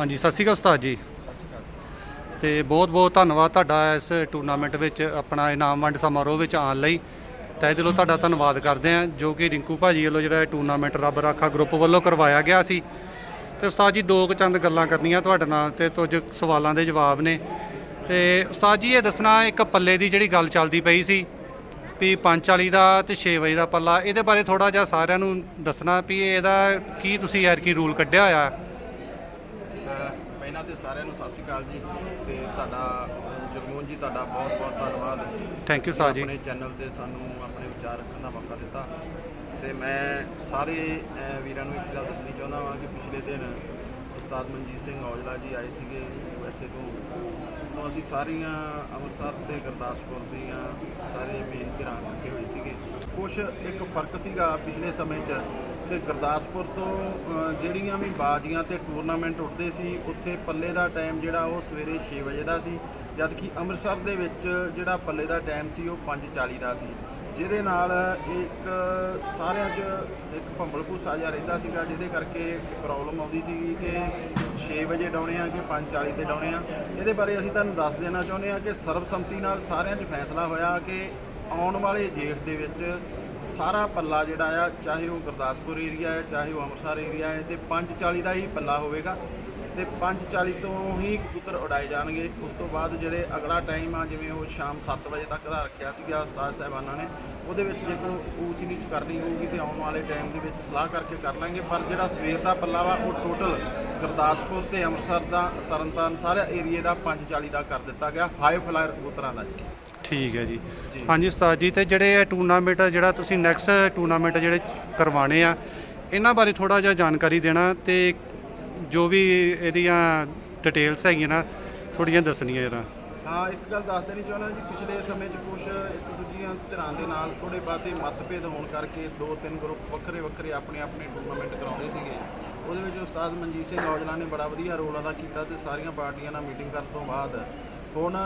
ਹਾਂਜੀ, ਸਤਿ ਸ਼੍ਰੀ ਅਕਾਲ ਉਸਤਾਦ ਜੀ। ਸਤਿ ਸ਼੍ਰੀ ਅਕਾਲ ਤੇ ਬਹੁਤ ਬਹੁਤ ਧੰਨਵਾਦ ਤੁਹਾਡਾ ਇਸ ਟੂਰਨਾਮੈਂਟ ਵਿੱਚ ਆਪਣਾ ਇਨਾਮ ਵੰਡ ਸਮਾਰੋਹ ਵਿੱਚ ਆਉਣ ਲਈ। ਤਹਿ ਦਿਲੋਂ ਤੁਹਾਡਾ ਧੰਨਵਾਦ ਕਰਦੇ ਹਾਂ, ਜੋ ਕਿ ਰਿੰਕੂ ਭਾਜੀ ਵੱਲੋਂ ਜਿਹੜਾ ਇਹ ਟੂਰਨਾਮੈਂਟ ਰੱਬ ਰਾਖਾ ਗਰੁੱਪ ਵੱਲੋਂ ਕਰਵਾਇਆ ਗਿਆ ਸੀ। ਤੇ ਉਸਤਾਦ ਜੀ, ਦੋ ਕੁ ਚੰਦ ਗੱਲਾਂ ਕਰਨੀਆਂ ਤੁਹਾਡੇ ਨਾਲ ਤੇ ਕੁਝ ਸਵਾਲਾਂ ਦੇ ਜਵਾਬ ਨੇ। ਤੇ ਉਸਤਾਦ ਜੀ, ਇਹ ਦੱਸਣਾ ਇੱਕ ਪੱਲੇ ਦੀ ਜਿਹੜੀ ਗੱਲ ਚੱਲਦੀ ਪਈ ਸੀ ਵੀ 540 ਦਾ ਤੇ 6 ਵਜੇ ਦਾ ਪੱਲਾ। ਇਹਦੇ ਬਾਰੇ ਥੋੜਾ ਜਿਹਾ ਸਾਰਿਆਂ ਨੂੰ ਦੱਸਣਾ ਵੀ ਇਹਦਾ ਕੀ ਤੁਸੀਂ ਯਾਰ ਕੀ ਰੂਲ ਕੱਢਿਆ ਹੋਇਆ। ਪਹਿਲਾਂ ਤੇ ਸਾਰਿਆਂ ਨੂੰ ਸਤਿ ਸ਼੍ਰੀ ਅਕਾਲ ਜੀ ਤੇ ਤੁਹਾਡਾ ਅਹ ਜਗਮੋਹਨ ਜੀ ਤੁਹਾਡਾ ਬਹੁਤ ਬਹੁਤ ਧੰਨਵਾਦ ਥੈਂਕ ਯੂ ਉਸਤਾਦ ਜੀ। ਆਪਣੇ ਚੈਨਲ ਤੇ ਸਾਨੂੰ ਆਪਣੇ ਵਿਚਾਰ ਰੱਖਣ ਦਾ ਮੌਕਾ ਦਿੱਤਾ। ਤੇ ਮੈਂ ਸਾਰੇ ਵੀਰਾਂ ਨੂੰ ਇੱਕ ਗੱਲ ਦੱਸਣੀ ਚਾਹੁੰਦਾ ਹਾਂ ਕਿ ਪਿਛਲੇ ਦਿਨ ਉਸਤਾਦ ਮਨਜੀਤ ਸਿੰਘ ਔਜਲਾ ਜੀ ਆਏ ਸੀਗੇ ਵੈਸੇ ਤੋਂ। ਤੋਂ ਅਸੀਂ ਸਾਰੀਆਂ ਅੰਮ੍ਰਿਤਸਰ ਤੇ ਗੁਰਦਾਸਪੁਰ ਦੀਆਂ ਸਾਰੇ ਮੇਨ ਧਿਰਾਂ ਇਕੱਠੇ ਹੋਏ ਸੀਗੇ। ਕੁਝ ਇੱਕ ਫ਼ਰਕ ਸੀਗਾ ਪਿਛਲੇ ਸਮੇਂ 'ਚ ਕਿ ਗੁਰਦਾਸਪੁਰ ਤੋਂ ਜਿਹੜੀਆਂ ਵੀ ਬਾਜ਼ੀਆਂ ਤੇ ਟੂਰਨਾਮੈਂਟ ਉੱਠਦੇ ਸੀ, ਉੱਥੇ ਪੱਲੇ ਦਾ ਟਾਈਮ ਜਿਹੜਾ ਉਹ ਸਵੇਰੇ 6 ਵਜੇ ਦਾ ਸੀ, ਜਦਕਿ ਅੰਮ੍ਰਿਤਸਰ ਦੇ ਵਿੱਚ ਜਿਹੜਾ ਪੱਲੇ ਦਾ ਟਾਈਮ ਸੀ, ਉਹ 5:40 ਦਾ ਸੀ। ਜਿਹਦੇ ਨਾਲ ਇੱਕ ਸਾਰਿਆਂ 'ਚ ਇੱਕ ਭੰਬਲ ਭੂਸਾ ਜਿਹਾ ਰਹਿੰਦਾ ਸੀਗਾ, ਜਿਹਦੇ ਕਰਕੇ ਪ੍ਰੋਬਲਮ ਆਉਂਦੀ ਸੀਗੀ ਕਿ 6 ਵਜੇ ਡਾਉਣੇ ਆ ਕਿ 5:40 ਤੇ ਡਾਉਣੇ ਆ। ਇਹਦੇ ਬਾਰੇ ਅਸੀਂ ਤੁਹਾਨੂੰ ਦੱਸ ਦੇਣਾ ਚਾਹੁੰਦੇ ਆ ਕਿ ਸਰਬਸੰਮਤੀ ਨਾਲ ਸਾਰਿਆਂ 'ਚ ਫੈਸਲਾ ਹੋਇਆ ਕਿ ਆਉਣ ਵਾਲੇ ਜੇਠ ਦੇ ਵਿੱਚ ਸਾਰਾ ਪੱਲਾ ਜਿਹੜਾ ਆ, ਚਾਹੇ ਉਹ ਗੁਰਦਾਸਪੁਰ ਏਰੀਆ ਹੈ, ਚਾਹੇ ਉਹ ਅੰਮ੍ਰਿਤਸਰ ਏਰੀਆ ਹੈ, ਤੇ 540 ਦਾ ਹੀ ਪੱਲਾ ਹੋਵੇਗਾ। ਤੇ 540 ਤੋਂ ਹੀ ਕਬੂਤਰ ਉਡਾਏ ਜਾਣਗੇ। ਉਸ ਤੋਂ ਬਾਅਦ ਜਿਹੜੇ ਅਗਲਾ ਟਾਈਮ ਆ, ਜਿਵੇਂ ਉਹ ਸ਼ਾਮ 7 ਵਜੇ ਤੱਕ ਦਾ ਰੱਖਿਆ ਸੀਗਾ ਉਸਤਾਦ ਸਾਹਿਬਾਨਾਂ ਨੇ, ਉਹਦੇ ਵਿੱਚ ਜੇ ਕੋਈ ਊਚ ਨੀਚ ਕਰਨੀ ਹੋਊਗੀ ਤੇ ਆਉਣ ਵਾਲੇ ਟਾਈਮ ਦੇ ਵਿੱਚ ਸਲਾਹ ਕਰਕੇ ਕਰ ਲਾਂਗੇ। ਪਰ ਜਿਹੜਾ ਸਵੇਰ ਦਾ ਪੱਲਾ ਵਾ, ਉਹ ਟੋਟਲ ਗੁਰਦਾਸਪੁਰ ਤੇ ਅੰਮ੍ਰਿਤਸਰ ਦਾ ਤਰਨਤਾਰਨ ਸਾਰੇ ਏਰੀਏ ਦਾ 540 ਦਾ ਕਰ ਦਿੱਤਾ ਗਿਆ। ਹਾਈ ਫਲਾਇਰ ਕਬੂਤਰਾਂ ਦਾ। ਠੀਕ ਹੈ ਜੀ। ਹਾਂਜੀ ਉਸਤਾਦ ਜੀ, ਤੇ ਜਿਹੜੇ ਇਹ ਟੂਰਨਾਮੈਂਟ ਜਿਹੜਾ ਤੁਸੀਂ ਨੈਕਸਟ ਟੂਰਨਾਮੈਂਟ ਜਿਹੜੇ ਕਰਵਾਣੇ ਆ, ਇਹਨਾਂ ਬਾਰੇ ਥੋੜਾ ਜਿਹਾ ਜਾਣਕਾਰੀ ਦੇਣਾ ਤੇ ਜੋ ਵੀ ਇਹਦੀਆਂ ਡਿਟੇਲਸ ਹੈਗੀਆਂ ਨਾ ਥੋੜੀਆਂ ਦੱਸਣੀਆਂ ਜਰਾ। ਹਾਂ, ਇੱਕ ਗੱਲ ਦੱਸ ਦੇਣੀ ਚਾਹੁੰਦਾ ਜੀ, ਪਿਛਲੇ ਸਮੇਂ 'ਚ ਕੁਝ ਇੱਕ ਦੂਜੀਆਂ ਧਿਰਾਂ ਦੇ ਨਾਲ ਥੋੜੇ ਬਾਤੇ ਮਤਭੇਦ ਹੋਣ ਕਰਕੇ ਦੋ ਤਿੰਨ ਗਰੁੱਪ ਵੱਖਰੇ ਵੱਖਰੇ ਆਪਣੇ ਆਪਣੇ ਟੂਰਨਾਮੈਂਟ ਕਰਾਉਂਦੇ ਸੀਗੇ। ਉਹਦੇ ਵਿੱਚ ਉਸਤਾਦ ਮਨਜੀਤ ਸਿੰਘ ਔਜਲਾ ਨੇ ਬੜਾ ਵਧੀਆ ਰੋਲ ਅਦਾ ਕੀਤਾ ਤੇ ਸਾਰੀਆਂ ਪਾਰਟੀਆਂ ਨਾਲ ਮੀਟਿੰਗ ਕਰਨ ਤੋਂ ਬਾਅਦ ਹੁਣ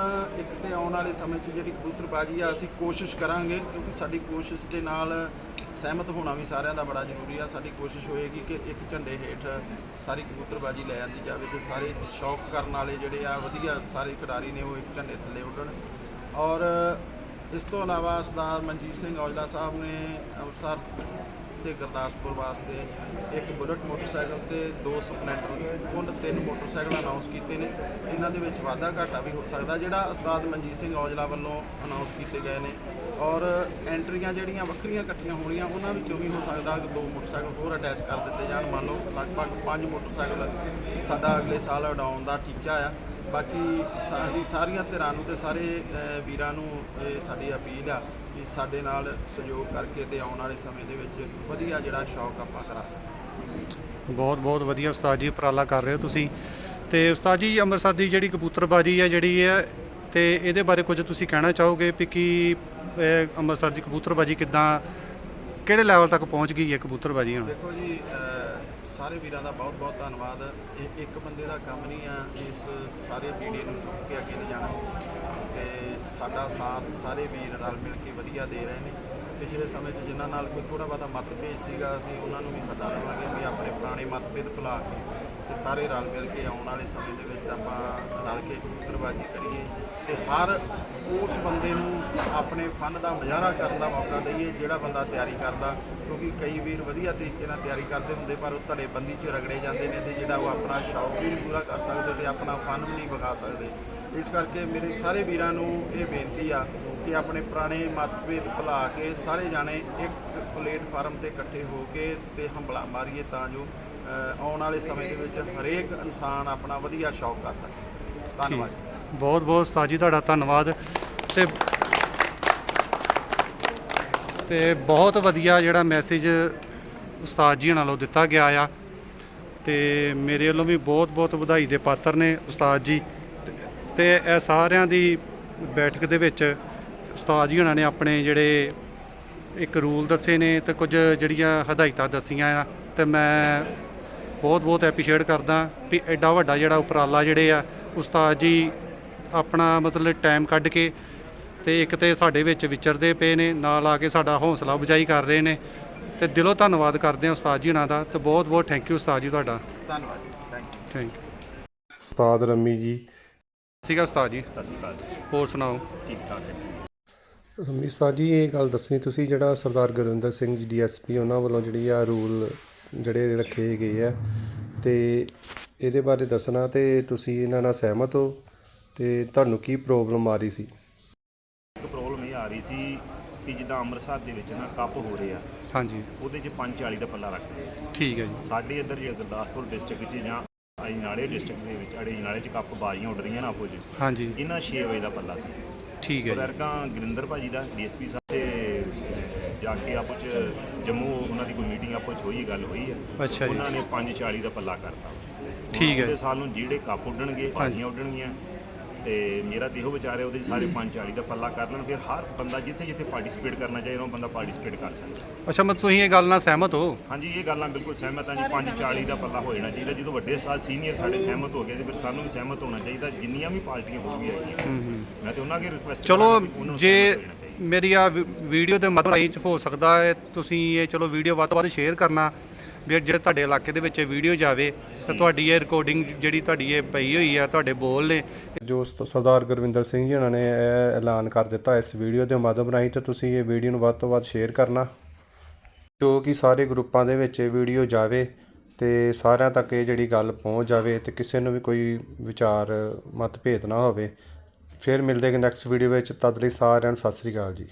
ਇੱਕ ਤੇ ਆਉਣ ਵਾਲੇ ਸਮੇਂ 'ਚ ਜਿਹੜੀ ਕਬੂਤਰਬਾਜੀ ਆ, ਅਸੀਂ ਕੋਸ਼ਿਸ਼ ਕਰਾਂਗੇ ਕਿਉਂਕਿ ਸਾਡੀ ਕੋਸ਼ਿਸ਼ ਦੇ ਨਾਲ ਸਹਿਮਤ ਹੋਣਾ ਵੀ ਸਾਰਿਆਂ ਦਾ ਬੜਾ ਜ਼ਰੂਰੀ ਆ। ਸਾਡੀ ਕੋਸ਼ਿਸ਼ ਹੋਏਗੀ ਕਿ ਇੱਕ ਝੰਡੇ ਹੇਠ ਸਾਰੀ ਕਬੂਤਰਬਾਜੀ ਲੈ ਆਂਦੀ ਜਾਵੇ ਤੇ ਸਾਰੇ ਸ਼ੌਕ ਕਰਨ ਵਾਲੇ ਜਿਹੜੇ ਆ, ਵਧੀਆ ਸਾਰੇ ਖਿਡਾਰੀ ਨੇ ਉਹ ਇੱਕ ਝੰਡੇ ਥੱਲੇ ਉੱਡਣ। ਔਰ ਇਸ ਤੋਂ ਇਲਾਵਾ ਸਰਦਾਰ ਮਨਜੀਤ ਸਿੰਘ ਔਜਲਾ ਸਾਹਿਬ ਨੇ ਅੰਮ੍ਰਿਤਸਰ ਤੇ ਗੁਰਦਾਸਪੁਰ ਵਾਸਤੇ ਇੱਕ ਬੁਲਟ ਮੋਟਰਸਾਈਕਲ ਤੇ ਦੋ ਸਪਲੈਂਡਰ, ਕੁੱਲ ਤਿੰਨ ਮੋਟਰਸਾਈਕਲ ਅਨਾਉਂਸ ਕੀਤੇ ਨੇ। ਇਹਨਾਂ ਦੇ ਵਿੱਚ ਵਾਧਾ ਘਾਟਾ ਵੀ ਹੋ ਸਕਦਾ, ਜਿਹੜਾ ਉਸਤਾਦ ਮਨਜੀਤ ਸਿੰਘ ਔਜਲਾ ਵੱਲੋਂ ਅਨਾਉਂਸ ਕੀਤੇ ਗਏ ਨੇ। ਔਰ ਐਂਟਰੀਆਂ ਜਿਹੜੀਆਂ ਵੱਖਰੀਆਂ ਇਕੱਠੀਆਂ ਹੋਣੀਆਂ, ਉਹਨਾਂ ਵਿੱਚੋਂ ਵੀ ਹੋ ਸਕਦਾ ਕਿ ਦੋ ਮੋਟਰਸਾਈਕਲ ਹੋਰ ਅਟੈਚ ਕਰ ਦਿੱਤੇ ਜਾਣ। ਮੰਨ ਲਓ, ਲਗਭਗ ਪੰਜ ਮੋਟਰਸਾਈਕਲ ਸਾਡਾ ਅਗਲੇ ਸਾਲ ਉਡਾਉਣ ਦਾ ਟੀਚਾ ਆ। ਬਾਕੀ ਸਾ- ਅਸੀਂ ਸਾਰੀਆਂ ਧਿਰਾਂ ਨੂੰ ਤੇ ਸਾਰੇ ਅ, ਵੀਰਾਂ ਨੂੰ ਇਹ ਸਾਡੀ ਅਪੀਲ ਆ ਕਿ ਸਾਡੇ ਨਾਲ ਸਹਿਯੋਗ ਕਰਕੇ ਤੇ ਆਉਣ ਵਾਲੇ ਸਮੇਂ ਦੇ ਵਿੱਚ ਵਧੀਆ ਜਿਹੜਾ ਸ਼ੌਕ ਆਪਾਂ ਕਰਾ ਸਕੀਏ। ਬਹੁਤ ਬਹੁਤ ਵਧੀਆ ਉਸਤਾਦ ਜੀ ਉਪਰਾਲਾ ਕਰ ਰਹੇ ਹੋ ਤੁਸੀਂ। ਤੇ ਉਸਤਾਦ ਜੀ ਅੰਮ੍ਰਿਤਸਰ ਦੀ ਜਿਹੜੀ ਕਬੂਤਰਬਾਜੀ ਹੈ ਜਿਹੜੀ ਹੈ ਤੇ ਇਹਦੇ ਬਾਰੇ ਕੁਝ ਤੁਸੀਂ ਕਹਿਣਾ ਚਾਹੋਗੇ ਵੀ ਕੀ ਇਹ ਅੰਮ੍ਰਿਤਸਰ ਦੀ ਕਬੂਤਰਬਾਜੀ ਕਿੱਦਾਂ ਕਿਹੜੇ ਲੈਵਲ ਤੱਕ ਪਹੁੰਚ ਗਈ ਹੈ ਕਬੂਤਰਬਾਜੀ ਹੁਣ? ਦੇਖੋ ਜੀ ਸਾਰੇ ਵੀਰਾਂ ਦਾ ਬਹੁਤ ਬਹੁਤ ਧੰਨਵਾਦ। ਇਹ ਇੱਕ ਬੰਦੇ ਦਾ ਕੰਮ ਨਹੀਂ ਆ, ਇਸ ਸਾਰੇ ਬੀੜੇ ਨੂੰ ਚੁੱਕ ਕੇ ਅੱਗੇ ਲਿਜਾਣਾ। ਤੇ ਸਾਡਾ ਸਾਥ ਸਾਰੇ ਵੀਰ ਰਲ ਮਿਲ ਕੇ ਵਧੀਆ ਦੇ ਰਹੇ ਨੇ। ਪਿਛਲੇ ਸਮੇਂ 'ਚ ਜਿਨ੍ਹਾਂ ਨਾਲ ਕੋਈ ਥੋੜਾ ਬਹੁਤਾ ਮਤਭੇਦ ਸੀਗਾ, ਅਸੀਂ ਉਹਨਾਂ ਨੂੰ ਵੀ ਸੱਦਾ ਦੇਵਾਂਗੇ ਵੀ ਆਪਣੇ ਪੁਰਾਣੇ ਮਤਭੇਦ ਭੁਲਾ ਕੇ ਤੇ ਸਾਰੇ ਰਲ ਮਿਲ ਕੇ ਆਉਣ ਵਾਲੇ ਸਮੇਂ ਦੇ ਵਿੱਚ ਆਪਾਂ ਰਲ ਕੇ ਕਬੂਤਰਬਾਜੀ ਕਰੀਏ ਤੇ ਹਰ ਉਸ ਬੰਦੇ ਨੂੰ ਆਪਣੇ ਫਨ ਦਾ ਮੁਜ਼ਾਹਰਾ ਕਰਨ ਦਾ ਮੌਕਾ ਦਈਏ ਜਿਹੜਾ ਬੰਦਾ ਤਿਆਰੀ ਕਰਦਾ, ਕਿਉਂਕਿ ਕਈ ਵੀਰ ਵਧੀਆ ਤਰੀਕੇ ਨਾਲ ਤਿਆਰੀ ਕਰਦੇ ਹੁੰਦੇ ਪਰ ਉਹ ਧੜੇਬੰਦੀ 'ਚ ਰਗੜੇ ਜਾਂਦੇ ਨੇ ਤੇ ਜਿਹੜਾ ਉਹ ਆਪਣਾ ਸ਼ੌਕ ਵੀ ਨਹੀਂ ਪੂਰਾ ਕਰ ਸਕਦੇ ਤੇ ਆਪਣਾ ਫਨ ਵੀ ਨਹੀਂ ਵਿਖਾ ਸਕਦੇ। ਇਸ ਕਰਕੇ ਮੇਰੇ ਸਾਰੇ ਵੀਰਾਂ ਨੂੰ ਇਹ ਬੇਨਤੀ ਆ ਕਿ ਆਪਣੇ ਪੁਰਾਣੇ ਮਤਭੇਦ ਭੁਲਾ ਕੇ ਸਾਰੇ ਜਾਣੇ ਇੱਕ ਪਲੇਟਫਾਰਮ ਤੇ ਇਕੱਠੇ ਹੋ ਕੇ ਤੇ ਹੰਬਲਾ ਮਾਰੀਏ ਤਾਂ ਜੋ ਆਉਣ ਵਾਲੇ ਸਮੇਂ ਦੇ ਵਿੱਚ ਹਰੇਕ ਇਨਸਾਨ ਆਪਣਾ ਵਧੀਆ ਸ਼ੌਕ ਕਰ ਸਕੇ। ਧੰਨਵਾਦ ਜੀ। ਬਹੁਤ ਬਹੁਤ ਉਸਤਾਦ ਜੀ, ਤੁਹਾਡਾ ਧੰਨਵਾਦ। ਤੇ ਤੇ ਬਹੁਤ ਵਧੀਆ ਜਿਹੜਾ ਮੈਸੇਜ ਉਸਤਾਦ ਜੀ ਨਾਲੋਂ ਦਿੱਤਾ ਗਿਆ ਆ। ਤੇ ਮੇਰੇ ਵੱਲੋਂ ਵੀ ਬਹੁਤ ਬਹੁਤ ਵਧਾਈ ਦੇ ਪਾਤਰ ਨੇ ਉਸਤਾਦ ਜੀ। ਤੇ ਇਹ ਸਾਰਿਆਂ ਦੀ ਬੈਠਕ ਦੇ ਵਿੱਚ ਉਸਤਾਦ ਜੀ ਉਹਨਾਂ ਨੇ ਆਪਣੇ ਜਿਹੜੇ ਇੱਕ ਰੂਲ ਦੱਸੇ ਨੇ ਤੇ ਕੁਝ ਜਿਹੜੀਆਂ ਹਦਾਇਤਾਂ ਦੱਸੀਆਂ ਆ। ਤੇ ਮੈਂ ਬਹੁਤ ਬਹੁਤ ਐਪਰੀਸ਼ੀਏਟ ਕਰਦਾ ਵੀ ਐਡਾ ਵੱਡਾ ਜਿਹੜਾ ਉਪਰਾਲਾ ਜਿਹੜੇ ਆ ਉਸਤਾਦ ਜੀ ਆਪਣਾ ਮਤਲਬ ਟਾਈਮ ਕੱਢ ਕੇ ਤੇ ਇੱਕ ਤੇ ਸਾਡੇ ਵਿੱਚ ਵਿਚਰਦੇ ਪਏ ਨੇ ਨਾਲ ਆ ਕੇ ਸਾਡਾ ਹੌਸਲਾ ਅਫਜ਼ਾਈ ਕਰ ਰਹੇ ਨੇ ਤੇ ਦਿਲੋਂ ਧੰਨਵਾਦ ਕਰਦੇ ਹਾਂ ਉਸਤਾਦ ਜੀ ਉਹਨਾਂ ਦਾ ਤੇ ਬਹੁਤ ਬਹੁਤ ਥੈਂਕ ਯੂ ਉਸਤਾਦ ਜੀ ਤੁਹਾਡਾ। ਧੰਨਵਾਦ ਜੀ ਥੈਂਕ ਯੂ ਥੈਂਕ ਯੂ ਉਸਤਾਦ ਰੰਮੀ ਜੀ। ਸੀਗਾ ਉਸਤਾਦ ਜੀ। ਸਤਿ ਸ਼੍ਰੀ ਅਕਾਲ ਜੀ। ਹੋਰ ਸੁਣਾਓ? ਠੀਕ ਠਾਕ ਹੈ ਰੰਮੀ ਸਾਹਿਬ ਜੀ ਇਹ ਗੱਲ ਦੱਸਣੀ ਤੁਸੀਂ ਜਿਹੜਾ ਸਰਦਾਰ ਗੁਰਵਿੰਦਰ ਸਿੰਘ ਜੀ ਡੀਐਸਪੀ ਉਹਨਾਂ ਵੱਲੋਂ ਜਿਹੜੀ ਆ ਰੂਲ ਜਿਹੜੇ ਰੱਖੇ ਗਏ ਆ। ਤੇ ਇਹਦੇ ਬਾਰੇ ਦੱਸਣਾ ਤੇ ਤੁਸੀਂ ਇਹਨਾਂ ਨਾਲ ਸਹਿਮਤ ਹੋ ਤੇ ਤੁਹਾਨੂੰ ਕੀ ਪ੍ਰੋਬਲਮ ਆ ਰਹੀ ਸੀ? ਇੱਕ ਪ੍ਰੋਬਲਮ ਇਹ ਆ ਰਹੀ ਸੀ ਕਿ ਜਿੱਦਾਂ ਅੰਮ੍ਰਿਤਸਰ ਦੇ ਵਿੱਚ ਨਾ ਕੱਪ ਹੋ ਰਹੇ ਆ। ਹਾਂਜੀ। ਉਹਦੇ 'ਚ 540 ਦਾ ਪੱਲਾ ਰੱਖਦੇ ਆ ਠੀਕ ਹੈ ਜੀ। ਸਾਡੇ ਇੱਧਰ ਜੇ ਗੁਰਦਾਸਪੁਰ ਡਿਸਟ੍ਰਿਕਟ 'ਚ ਜਾਂ ਅਜਨਾਲੇ ਡਿਸਟ੍ਰਿਕਟ ਦੇ ਵਿੱਚ ਅਜਨਾਲੇ 'ਚ ਕੱਪ ਬਾਜ਼ੀਆਂ ਉੱਡ ਰਹੀਆਂ ਨਾ ਆਪੋ ਜੀ ਹਾਂਜੀ। ਇਹਨਾਂ 6 ਵਜੇ ਦਾ ਪੱਲਾ ਸੀ। ਠੀਕ ਹੈ ਜੀ। ਵਰਗਾ ਗੁਰਿੰਦਰ ਭਾਜੀ ਦਾ ਡੀਐਸਪੀ ਜਾ ਕੇ ਆਪੋ 'ਚ ਜੰਮੂ ਉਹਨਾਂ ਦੀ ਕੋਈ ਮੀਟਿੰਗ ਆਪੋ 'ਚ ਹੋਈ ਗੱਲ ਹੋਈ ਹੈ। ਅੱਛਾ ਜੀ। ਉਹਨਾਂ ਨੇ 540 ਦਾ ਪੱਲਾ ਕਰਤਾ। ਠੀਕ ਹੈ। ਉਹਦੇ ਸਾਲ ਨੂੰ ਜਿਹੜੇ ਕੱਪ ਉੱਡਣਗੇ ਬਾਜ਼ੀਆਂ ਉੱਡਣਗੀਆਂ। ਤੇ ਮੇਰਾ ਤੇ ਇਹੋ ਵਿਚਾਰ ਹੈ ਉਹਦੇ 'ਚ ਸਾਰੇ 540 ਦਾ ਪੱਲਾ ਕਰ ਲੈਣ। ਫਿਰ ਹਰ ਬੰਦਾ ਜਿੱਥੇ ਜਿੱਥੇ ਪਾਰਟਿਸਿਪੇਟ ਕਰਨਾ ਚਾਹੀਦਾ ਉਹ ਬੰਦਾ ਪਾਰਟਿਸਿਪੇਟ ਕਰ ਸਕਦਾ। ਅੱਛਾ ਮਤਲਬ ਤੁਸੀਂ ਇਹ ਗੱਲ ਨਾਲ ਸਹਿਮਤ ਹੋ? ਹਾਂਜੀ ਇਹ ਗੱਲਾਂ ਬਿਲਕੁਲ ਸਹਿਮਤ ਹਾਂ ਜੀ। 540 ਦਾ ਪੱਲਾ ਹੋ ਜਾਣਾ ਚਾਹੀਦਾ। ਜਦੋਂ ਵੱਡੇ ਸਾਲ ਸੀਨੀਅਰ ਸਾਡੇ ਸਹਿਮਤ ਹੋ ਗਏ ਤੇ ਫਿਰ ਸਾਨੂੰ ਵੀ ਸਹਿਮਤ ਹੋਣਾ ਚਾਹੀਦਾ ਜਿੰਨੀਆਂ ਵੀ ਪਾਰਟੀਆਂ ਹੋਣਗੀਆਂ ਹੈਗੀਆਂ ਹੂੰ। ਹੂੰ ਮੈਂ ਤੇ ਉਹਨਾਂ ਅੱਗੇ ਰਿਕੁਐਸਟ ਚਲੋ ਜੇ ਮੇਰੀ ਆ ਵੀਡੀਓ ਦੇ ਮਾਧਿਅਮ ਰਾਹੀਂ ਹੋ ਸਕਦਾ ਹੈ, ਤੁਸੀਂ ਇਹ ਚਲੋ ਵੀਡੀਓ ਵੱਧ ਤੋਂ ਵੱਧ ਸ਼ੇਅਰ ਕਰਨਾ, ਵੀ ਜਿਹੜੇ ਤੁਹਾਡੇ ਇਲਾਕੇ ਦੇ ਵਿੱਚ ਇਹ ਵੀਡੀਓ ਜਾਵੇ, ਤਾਂ ਤੁਹਾਡੀ ਇਹ ਰਿਕਾਰਡਿੰਗ ਜਿਹੜੀ ਤੁਹਾਡੀ ਇਹ ਪਈ ਹੋਈ ਆ, ਤੁਹਾਡੇ ਬੋਲ ਨੇ। ਜੋ ਸ- ਸਰਦਾਰ ਗੁਰਵਿੰਦਰ ਸਿੰਘ ਜੀ ਉਹਨਾਂ ਨੇ ਇਹ ਐਲਾਨ ਕਰ ਦਿੱਤਾ ਇਸ ਵੀਡੀਓ ਦੇ ਮਾਧਿਅਮ ਰਾਹੀਂ, ਤੇ ਤੁਸੀਂ ਇਹ ਵੀਡੀਓ ਨੂੰ ਵੱਧ ਤੋਂ ਵੱਧ ਸ਼ੇਅਰ ਕਰਨਾ। ਜੋ ਕਿ ਸਾਰੇ ਗਰੁੱਪਾਂ ਦੇ ਵਿੱਚ ਇਹ ਵੀਡੀਓ ਜਾਵੇ, ਤੇ ਸਾਰਿਆਂ ਤੱਕ ਇਹ ਜਿਹੜੀ ਗੱਲ ਪਹੁੰਚ ਜਾਵੇ, ਤੇ ਕਿਸੇ ਨੂੰ ਵੀ ਕੋਈ ਵਿਚਾਰ, ਮਤਭੇਦ ਨਾ ਹੋਵੇ ਫਿਰ ਮਿਲਦੇ ਹਾਂ ਨੈਕਸਟ ਵੀਡੀਓ ਵਿੱਚ ਤਦ ਲਈ ਸਾਰਿਆਂ ਨੂੰ ਸਤਿ ਸ੍ਰੀ ਅਕਾਲ ਜੀ।